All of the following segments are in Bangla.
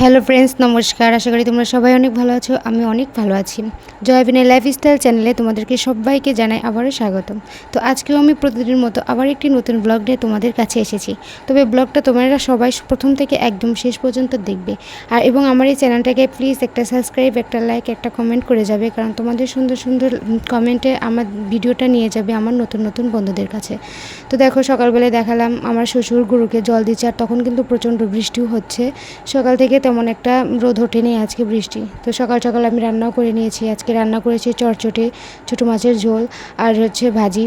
হ্যালো ফ্রেন্ডস নমস্কার। আশা করি তোমরা সবাই অনেক ভালো আছো, আমি অনেক ভালো আছি। জয়বিনের লাইফস্টাইল চ্যানেলে তোমাদেরকে সবাইকে জানাই আবারও স্বাগতম। তো আজকেও আমি প্রতিদিনের মতো আবার একটি নতুন ব্লগ নিয়ে তোমাদের কাছে এসেছি। তবে ব্লগটা তোমরা সবাই প্রথম থেকে একদম শেষ পর্যন্ত দেখবে। আর এবং আমার এই চ্যানেলটাকে প্লিজ একটা সাবস্ক্রাইব একটা লাইক একটা কমেন্ট করে যাবে, কারণ তোমাদের সুন্দর সুন্দর কমেন্টে আমার ভিডিওটা নিয়ে যাবে আমার নতুন নতুন বন্ধুদের কাছে। তো দেখো, সকালবেলায় দেখালাম আমার শ্বশুর গুরুকে জল দিচ্ছে, আর তখন কিন্তু প্রচণ্ড বৃষ্টিও হচ্ছে। সকাল থেকে তেমন একটা রোদ ওঠেনি আজকে বৃষ্টি। তো সকাল সকাল আমি রান্নাও করে নিয়েছি। আজকে রান্না করেছি চটচটে, ছোটো মাছের ঝোল আর হচ্ছে ভাজি।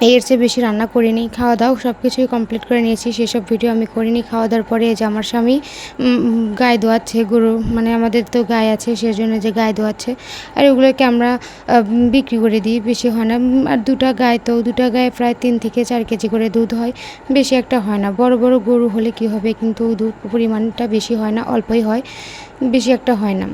এর চেয়ে বেশি রান্না করিনি। খাওয়া দাওয়া সব কিছুই কমপ্লিট করে নিয়েছি। সেসব ভিডিও আমি করিনি। খাওয়া দাওয়ার পরে যে আমার স্বামী গায়ে দোয়াচ্ছে, গরু মানে আমাদের তো গায়ে আছে, সেজন্য যে গায়ে দোয়াচ্ছে। আর ওগুলোকে আমরা বিক্রি করে দিই। বেশি হয় না। আর দুটা গায়ে তো, দুটা গায়ে প্রায় তিন থেকে চার কেজি করে দুধ হয়। বেশি একটা হয় না। বড় বড় গরু হলে কি হবে? কিন্তু দুধ পরিমাণটা বেশি হয় না, অল্পই হয়। বেশি একটা হয় না।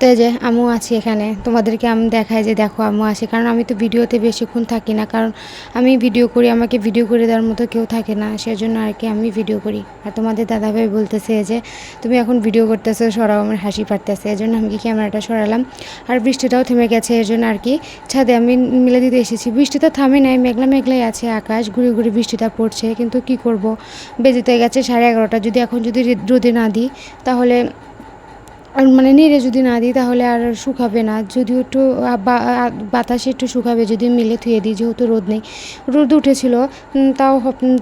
তো যে আমিও আছি এখানে। তোমাদেরকে আমি দেখাই যে দেখো আমিও আছি। কারণ আমি তো ভিডিওতে বেশিক্ষণ থাকি না। কারণ আমি ভিডিও করি, আমাকে ভিডিও করে দেওয়ার মতো কেউ থাকে না। সেজন্য আর কি আমি ভিডিও করি। আর তোমাদের দাদাভাই বলতেছে যে, তুমি এখন ভিডিও করতেছো, সরাও, আমার হাসি পারতেছে এই জন্য আমি কি ক্যামেরাটা সরালাম। আর বৃষ্টিটাও থেমে গেছে এর জন্য আর কি ছাদে আমি মিলে দিতে এসেছি। বৃষ্টি তো থামে নাই, মেঘলা মেঘলাই আছে, আকাশ ঘুরে ঘুরে বৃষ্টিটা পড়ছে। কিন্তু কি করব? বেজেতে গেছে সাড়ে এগারোটা। যদি এখন যদি রোদে না দিই, তাহলে মানে নেড়ে যদি না দিই তাহলে আর শুকাবে না। যদিও একটু বাতাসে একটু শুকাবে, যদি মিলে থুয়ে দিই, যেহেতু রোদ নেই। রোদ উঠেছিল তাও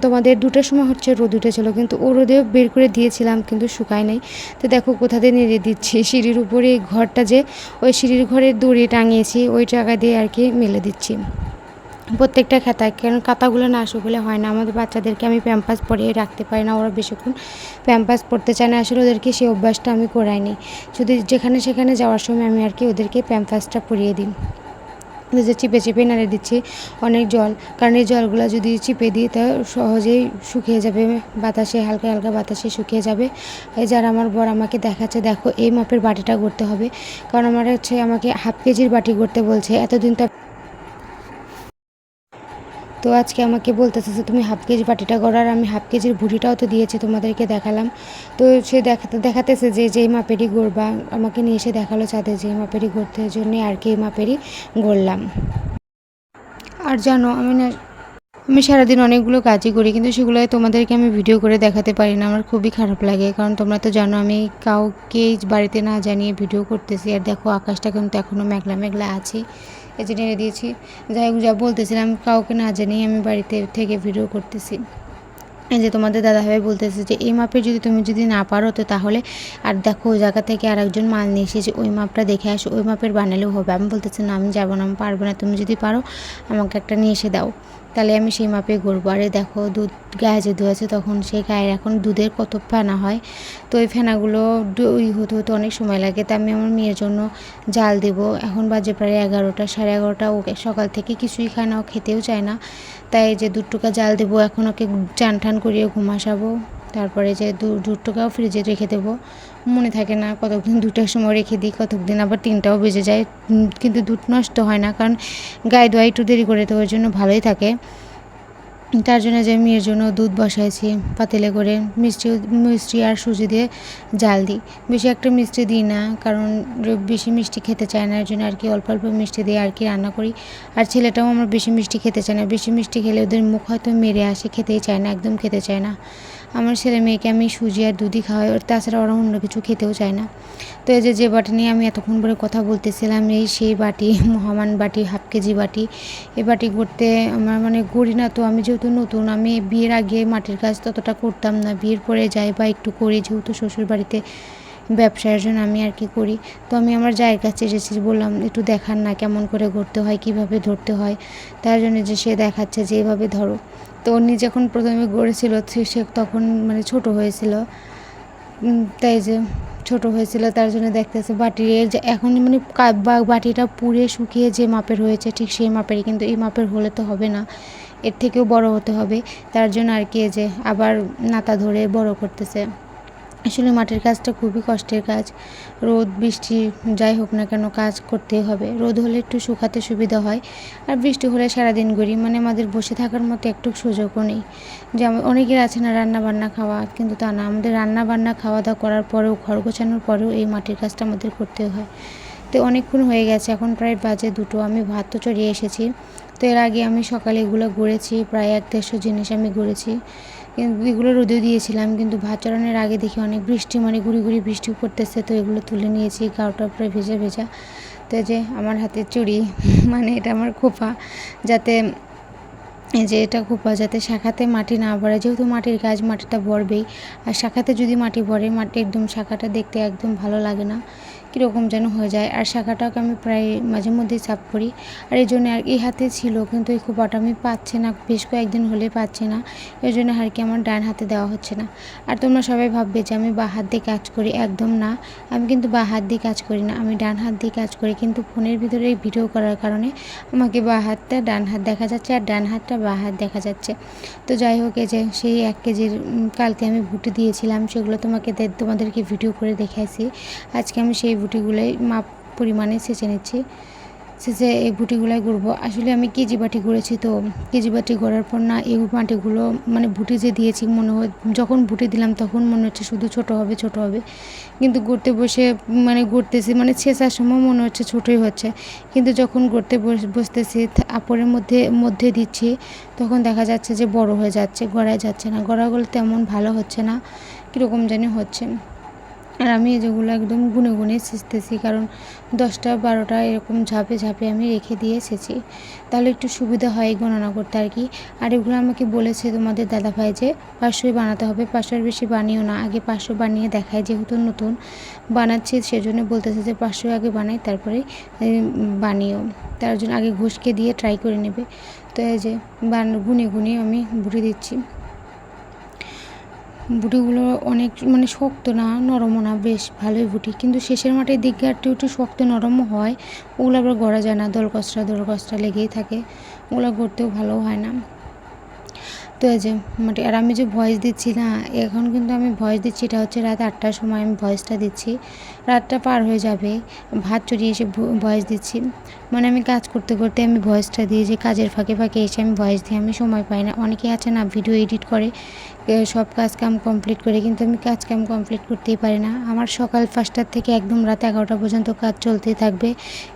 তোমাদের দুটোর সময় হচ্ছে রোদ উঠেছিল, কিন্তু ও রোদেও বের করে দিয়েছিলাম, কিন্তু শুকায় নাই। তো দেখো কোথা দিয়ে নেড়ে দিচ্ছি। সিঁড়ির উপরে ঘরটা যে, ওই সিঁড়ির ঘরের দড়ি টাঙিয়েছি, ওই জায়গা দিয়ে আর কি মেলে দিচ্ছি। প্রত্যেকটা খাতায়, কারণ কাতাগুলো না শুকলে হয় না। আমাদের বাচ্চাদেরকে আমি প্যাম্পাস পরিয়ে রাখতে পারি না ওরা বেশিক্ষণ প্যাম্পাস পড়তে চায় না। আসলে ওদেরকে সেই অভ্যাসটা আমি করাইনি শুধু যেখানে সেখানে যাওয়ার সময় আমি আর কি ওদেরকে প্যাম্পাসটা পরিয়ে দিই। যে চিপে চিপে নাড়ে দিচ্ছি অনেক জল, কারণ এই জলগুলো যদি চিপে দিই তা সহজেই শুকিয়ে যাবে, বাতাসে, হালকা হালকা বাতাসে শুকিয়ে যাবে। এই যারা আমার বর আমাকে দেখাচ্ছে, দেখো এই মাপের বাটিটা করতে হবে। কারণ আমার হচ্ছে আমাকে হাফ কেজির বাটি করতে বলছে। এতদিন তো তো আজকে আমাকে বলতেছে যে তুমি হাফ কেজি করো আর আমি হাফ কেজির ভুড়িটাও তো দিয়েছি তোমাদেরকে দেখালাম। তো সে দেখাতে, দেখাতেছে যে যেই মাপেরই গড়বা আমাকে নিয়ে এসে দেখাল চাঁদে যে মাপেরই গড়তে জন্য আর কি মাপেরই গড়লাম। আর জানো আমি না, আমি সারাদিন অনেকগুলো কাজই করি কিন্তু সেগুলো তোমাদেরকে আমি ভিডিও করে দেখাতে পারি না, আমার খুবই খারাপ লাগে। কারণ তোমরা তো জানো আমি কাউকে বাড়িতে না জানিয়ে ভিডিও করতেছি। আর দেখো আকাশটা কিন্তু এখনও মেঘলা মেঘলা আছে এই যে দিয়েছি। যাই হোক, যা বলতেছিলাম, কাউকে না জানিয়ে আমি বাড়িতে থেকে ভিডিও করতেছি। এই যে তোমাদের দাদাভাই বলতেছে যে, এই মাপে যদি তুমি যদি না পারো, তো তাহলে আর দেখো, ওই জায়গা থেকে আর একজন মাল নিয়ে এসেছে ওই মাপটা দেখে আসো, ওই মাপের বানালেও হবে। আমি বলতেছি, না, আমি যাব না, আমি পারব না। তুমি যদি পারো, আমাকে একটা নিয়ে এসে দাও। তাহলে আমি সেই মাপে গড়বো আরে দেখো, দুধ গায়ে যে ধুয়েছে তখন সেই গায়ের এখন দুধের কত ফেনা হয়। তো ওই ফেনাগুলো ওই হতে হতে অনেক সময় লাগে। তা আমি আমার মেয়ের জন্য জাল দেবো। এখন বাজে প্রায় এগারোটা, সাড়ে এগারোটা। ওকে সকাল থেকে কিছুই খায় না, ও খেতেও চায় না। তাই যে দুধ টুকা জাল দেবো, এখন ওকে চান টান করিয়ে ঘুমাসাবো। তারপরে যে দু- দুধ টুকাও ফ্রিজে রেখে দেবো। মনে থাকে না কতক্ষণ দুটার সময় রেখে দিই কতদিন আবার তিনটাও বেজে যায়। কিন্তু দুধ নষ্ট হয় না, কারণ গায়ে দোয়া একটু দেরি করে তো জন্য ভালোই থাকে। তার জন্য যে মেয়ের জন্য দুধ বসাইছি, পাতিলে করে মিষ্টি মিষ্টি আর সুজি দিয়ে জাল দিই। বেশি একটা মিষ্টি দিই না, কারণ বেশি মিষ্টি খেতে চায় না, এর জন্য আর কি অল্প অল্প মিষ্টি দিয়ে আর কি রান্না করি। আর ছেলেটাও আমার বেশি মিষ্টি খেতে চায় না, বেশি মিষ্টি খেলে ওদের মুখ হয়তো মেরে আসে, খেতেই চায় না, একদম খেতে চায় না। আমার ছেলে মেয়েকে আমি সুজি আর দুধই খাওয়াই। ওর তাছাড়া ওরা অন্য কিছু খেতেও চায় না। তো এই যে যে বাটি নিয়ে আমি এতক্ষণ পরে কথা বলতেছিলাম, এই সেই বাটি, মহামান বাটি, হাফ কেজি বাটি এই বাটি করতে আমার মানে করি না। তো আমি যেহেতু নতুন, আমি বিয়ের আগে মাটির কাজ ততটা করতাম না। বিয়ের পরে যাই বা একটু করি, যেহেতু শ্বশুর বাড়িতে ব্যবসার জন্য আমি আর কি করি। তো আমি আমার জায়ের কাছে এসেছি, বললাম, একটু দেখান না কেমন করে ঘুরতে হয়, কীভাবে ধরতে হয়? তার জন্য যে সে দেখাচ্ছে যে এভাবে ধরো। তো উনি যখন প্রথমে গড়েছিল, সে তখন মানে ছোট হয়েছিল। তাই যে ছোট হয়েছিল, তার জন্য দেখতেছে বাটি যে এখন মানে বাটিটা পুড়ে শুকিয়ে যে মাপের হয়েছে, ঠিক সেই মাপেরই, কিন্তু এই মাপের হলে তো হবে না। এর থেকেও বড় হতে হবে। তার জন্য আর কি যে আবার নাতা ধরে বড় করতেছে। আসলে মাটির কাজটা খুবই কষ্টের কাজ। রোদ, বৃষ্টি, যাই হোক না কেন কাজ করতেই হবে। রোদ হলে একটু শুকাতে সুবিধা হয়, আর বৃষ্টি হলে সারাদিন গড়ি মানে আমাদের বসে থাকার মতো একটু সুযোগও নেই। যেমন অনেকের আছে না রান্না বান্না খাওয়া, কিন্তু তা না। আমাদের রান্না বান্না খাওয়া দাওয়া করার পরেও, ঘর গোছানোর পরেও এই মাটির কাজটা আমাদের করতে হয়। তো অনেকক্ষণ হয়ে গেছে, এখন প্রায় বাজে দুটো। আমি ভাত তো চড়িয়ে এসেছি। তো এর আগে আমি সকালে এগুলো গড়েছি, প্রায় এক দেড়শো জিনিস আমি কিন্তু এগুলো রোদে দিয়েছিলাম, কিন্তু ভাত চড়ানোর আগে দেখি অনেক বৃষ্টি মানে গুড়ি গুড়ি বৃষ্টি পড়তেছে, তো এগুলো তুলে নিয়েছি, গাওটা প্রায় ভেজা ভেজা। তো যে আমার হাতে চুড়ি মানে এটা আমার খোপা, যাতে যে এটা খোপা, যাতে শাখাতে মাটি না ভরে, যেহেতু মাটির গাছ, মাটিটা ভরবেই। আর শাখাতে যদি মাটি ভরে, মাটি একদম শাখাটা দেখতে একদম ভালো লাগে না। কীরকম যেন হয়ে যায়। আর শাখাটাকে আমি প্রায় মাঝে মধ্যেই চাপ করি। আর এই জন্য আর এই হাতে ছিল, কিন্তু এই খোপাটা আমি পাচ্ছি না, বেশ কয়েকদিন হলে পাচ্ছি না। এই জন্য আর কি আমার ডান হাতে দেওয়া হচ্ছে না। আর তোমরা সবাই ভাববে যে আমি বা হাত দিয়ে কাজ করি, একদম না। আমি কিন্তু বা হাত দিয়ে কাজ করি না, আমি ডান হাত দিয়ে কাজ করি। কিন্তু ফোনের ভিতরে এই ভিডিও করার কারণে আমাকে বা হাতটা ডান হাত দেখা যাচ্ছে আর ডান হাতটা বা হাত দেখা যাচ্ছে। তো যাই হোক, এই যে সেই এক কেজির কালকে আমি ভুটি দিয়েছিলাম, সেগুলো তোমাকে তোমাদেরকে ভিডিও করে দেখাইছি। আজকে আমি সেই ভুটিগুলোই মাপ পরিমাণে সেচে নিচ্ছি সেচে এই ভুটিগুলোই গুড়বো। আসলে আমি কেজি বাটি গড়েছি তো, কেজি বাটি গড়ার পর না এই মাটিগুলো মানে ভুটি যে দিয়েছি মনে হয়, যখন বুটি দিলাম তখন মনে হচ্ছে শুধু ছোট হবে ছোট হবে। কিন্তু গড়তে বসে মানে গড়তেছি মানে ছেঁচার সময় মনে হচ্ছে ছোটোই হচ্ছে। কিন্তু যখন গড়তে বস- বসতেছি আপরের মধ্যে মধ্যে দিচ্ছি, তখন দেখা যাচ্ছে যে বড় হয়ে যাচ্ছে, গড়ায় যাচ্ছে না। গড়াগুলো তেমন ভালো হচ্ছে না, কীরকম জানি হচ্ছে। আর আমি যেগুলো একদম গুনে গুনে সেচতেছি কারণ দশটা বারোটা এরকম ঝাঁপে ঝাঁপে আমি রেখে দিয়ে এসেছি তাহলে একটু সুবিধা হয় গণনা করতে আর কি। আর এগুলো আমাকে বলেছে তোমাদের দাদাভাই যে পাঁচশোই বানাতে হবে পাঁচশোর বেশি বানিও না, আগে পাঁচশো বানিয়ে দেখায় যেহেতু নতুন বানাচ্ছি, সেজন্য বলতেছে যে পাঁচশো আগে বানাই, তারপরে বানিও। তার জন্য আগে ঘুষকে দিয়ে ট্রাই করে নেবে। তো এই যে বান, গুনে গুনে আমি বুড়ি দিচ্ছি। বুটিগুলো অনেক মানে শক্ত না, নরমও না, বেশ ভালোই বুটি। কিন্তু শেষের মাঠের দিকে একটু একটু শক্ত নরমও হয়, ওগুলো আবার গড়া যায় না দোলকষ্টরা দোলকষ্টরা লেগেই থাকে। ওগুলো গড়তেও ভালো হয় না। তো এই যে মানে আর আমি যে ভয়েস দিচ্ছি না, এখন কিন্তু আমি ভয়েস দিচ্ছি, এটা হচ্ছে রাত আটটার সময় আমি ভয়েসটা দিচ্ছি। রাতটা পার হয়ে যাবে, ভাত চড়িয়ে এসে ভয়েস দিচ্ছি। মানে আমি কাজ করতে করতে আমি ভয়েসটা দিয়ে যে কাজের ফাঁকে ফাঁকে এসে আমি ভয়েস দিই, আমি সময় পাই না। অনেকে আছে না, ভিডিও এডিট করে সব কাজ কাম কমপ্লিট করি, কিন্তু আমি কাজ কাম কমপ্লিট করতেই পারি না। আমার সকাল পাঁচটার থেকে একদম রাত এগারোটা পর্যন্ত কাজ চলতেই থাকবে।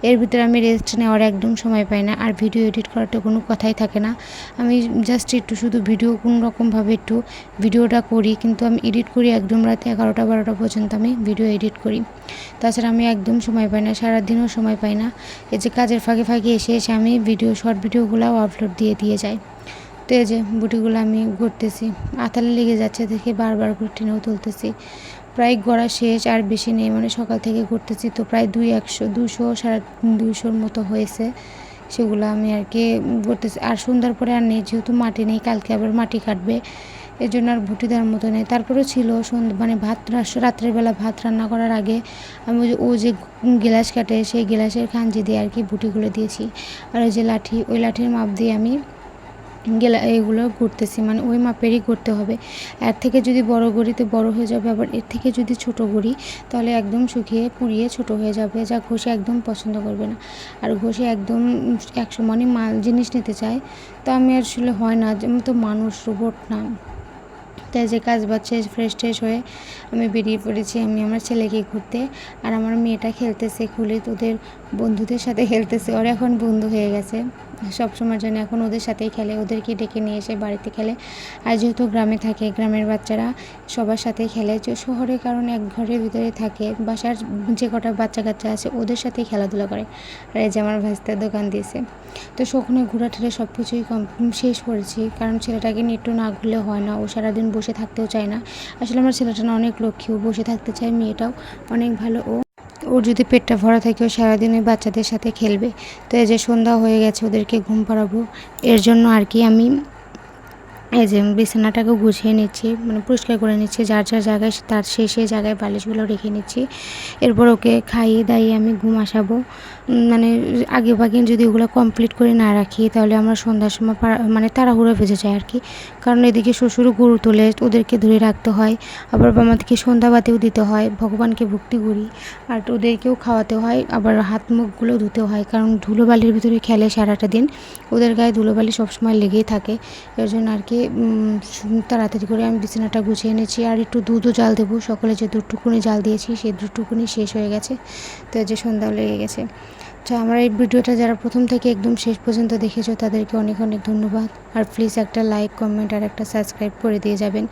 এর ভিতরে আমি রেস্ট নেওয়ার একদম সময় পাই না, আর ভিডিও এডিট করাটা কোনো কথাই থাকে না। আমি জাস্ট একটু শুধু ভিডিও কোনো রকমভাবে একটু ভিডিওটা করি, কিন্তু আমি এডিট করি একদম রাতে এগারোটা বারোটা পর্যন্ত আমি ভিডিও এডিট করি। তাছাড়া আমি একদম সময় পাই না, সারাদিনও সময় পাই না। এই যে কাজের ফাঁকে ফাঁকে এসে এসে আমি ভিডিও শর্ট ভিডিওগুলোও আপলোড দিয়ে দিয়ে যাই। তো এই যে বুটিগুলো আমি ঘুরতেছি। আতালে লেগে যাচ্ছে দেখে বারবার করে টেনেও তুলতেছি। প্রায় গড়া শেষ, আর বেশি নেই মানে সকাল থেকে ঘুরতেছি তো প্রায় দুই একশো, দুশো, সাড়ে দুশোর মতো হয়েছে। সেগুলো আমি আর কি করতেছি আর সন্ধ্যার পরে আর নেই, যেহেতু মাটি নেই, কালকে আবার মাটি কাটবে। এই জন্য আর ভুটি দেওয়ার মতো নেই। তারপরেও ছিল মানে ভাত রাস- রাত্রের বেলা ভাত রান্না করার আগে আমি ওই যে, ও যে গ্লাস কাটে, সেই গ্লাসের খাঞ্জি দিয়ে আর কি ভুটিগুলো দিয়েছি। আর ওই যে লাঠি, ওই লাঠির মাপ দিয়ে আমি গেলা এগুলো ঘুরতেছি মানে ওই মাপেরই করতে হবে। এর থেকে যদি বড় গড়িতে বড় হয়ে যাবে, আবার এর থেকে যদি ছোট গড়ি তাহলে একদম শুকিয়ে পুড়িয়ে ছোট হয়ে যাবে, যা ঘষে একদম পছন্দ করবে না। আর ঘষে একদম একশো মানে মাল জিনিস নিতে চায়, তো আমি আসলে হয় না, আমি তো মানুষ রোবট না। তাই যে কাজ বাজ শেষ ফ্রেশ ট্রেশ হয়ে আমি বেরিয়ে পড়েছি, আমি আমার ছেলেকে ঘুরতে, আর আমার মেয়েটা খেলতেছে, খুলে তোদের বন্ধুদের সাথে খেলতেছে, ওর এখন বন্ধু হয়ে গেছে। সব সময়ের জন্য এখন ওদের সাথেই খেলে, ওদেরকে ডেকে নিয়ে এসে বাড়িতে খেলে। আর যেহেতু গ্রামে থাকে, গ্রামের বাচ্চারা সবার সাথেই খেলে। যে শহরে কারণ এক ঘরের ভিতরে থাকে, বাসার যে কটা বাচ্চা কাচ্চা আছে, ওদের সাথেই খেলাধুলা করে। আর এই যে আমার ভাস্তার দোকান দিয়েছে। তো সখনে ঘোরা ঠেলে সব কিছুই কম, শেষ করেছি। কারণ ছেলেটাকে নিয়ে একটু না ঘুরলে হয় না, ও সারাদিন বসে থাকতেও চায় না। আসলে আমার ছেলেটা না অনেক লক্ষ্মী, ও বসে থাকতে চায়, মেয়েটাও অনেক ভালো। ও ওর যদি পেটটা ভরা থাকে, ও সারাদিন ওই বাচ্চাদের সাথে খেলবে। তো এই যে সন্ধ্যা হয়ে গেছে, ওদেরকে ঘুম পাড়াবো। এর জন্য আর কি আমি এই যে বিছানাটাকে গুছিয়ে নিচ্ছি মানে পরিষ্কার করে নিচ্ছি, যার যার জায়গায় তার সেই সেই জায়গায় বালিশগুলো রেখে নিচ্ছি। এরপর ওকে খাইয়ে দাইয়ে আমি ঘুম আসাবো। মানে আগে ভাগে যদি ওগুলো কমপ্লিট করে না রাখি, তাহলে আমরা সন্ধ্যার সময় মানে তাড়াহুড়ো ভেজে যায় আর কি। কারণ এদিকে শ্বশুরও গরু তোলে, ওদেরকে ধরে রাখতে হয়। আবার আমাদেরকে সন্ধ্যাবাতিও দিতে হয়, ভগবানকে ভক্তি করি। আর ওদেরকেও খাওয়াতে হয়, আবার হাত মুখগুলো ধুতে হয়। কারণ ধুলোবালির ভিতরে খেলে সারাটা দিন। ওদের গায়ে ধুলোবালি সবসময় লেগেই থাকে। এর জন্য আর কি তাড়াতাড়ি করে আমি বিছানাটা গুছিয়ে এনেছি। আর একটু দুধও জাল দেবো। সকালে যে দুটুকুনি জাল দিয়েছি সেই দুটুকুনি শেষ হয়ে গেছে। তো যে সন্ধ্যাও লেগে গেছে। তো আমার এই ভিডিওটা যারা প্রথম থেকে একদম শেষ পর্যন্ত দেখেছ, তাদেরকে অনেক অনেক ধন্যবাদ। আর প্লিজ একটা লাইক কমেন্ট আর একটা সাবস্ক্রাইব করে দিয়ে যাবেন।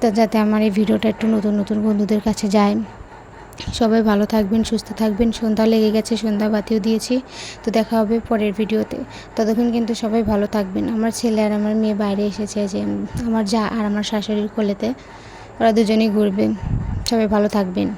তা যাতে আমার এই ভিডিওটা একটু নতুন নতুন বন্ধুদের কাছে যায়। সবাই ভালো থাকবেন, সুস্থ থাকবেন। সন্ধ্যা লেগে গেছে, সন্ধ্যা বাতিও দিয়েছি। তো দেখা হবে পরের ভিডিওতে। ততক্ষণ কিন্তু সবাই ভালো থাকবেন। আমার ছেলে আর আমার মেয়ে বাইরে এসেছে যে, আমার যা আর আমার শাশুড়ির কোলেতে, ওরা দুজনেই ঘুরবে। সবাই ভালো থাকবেন।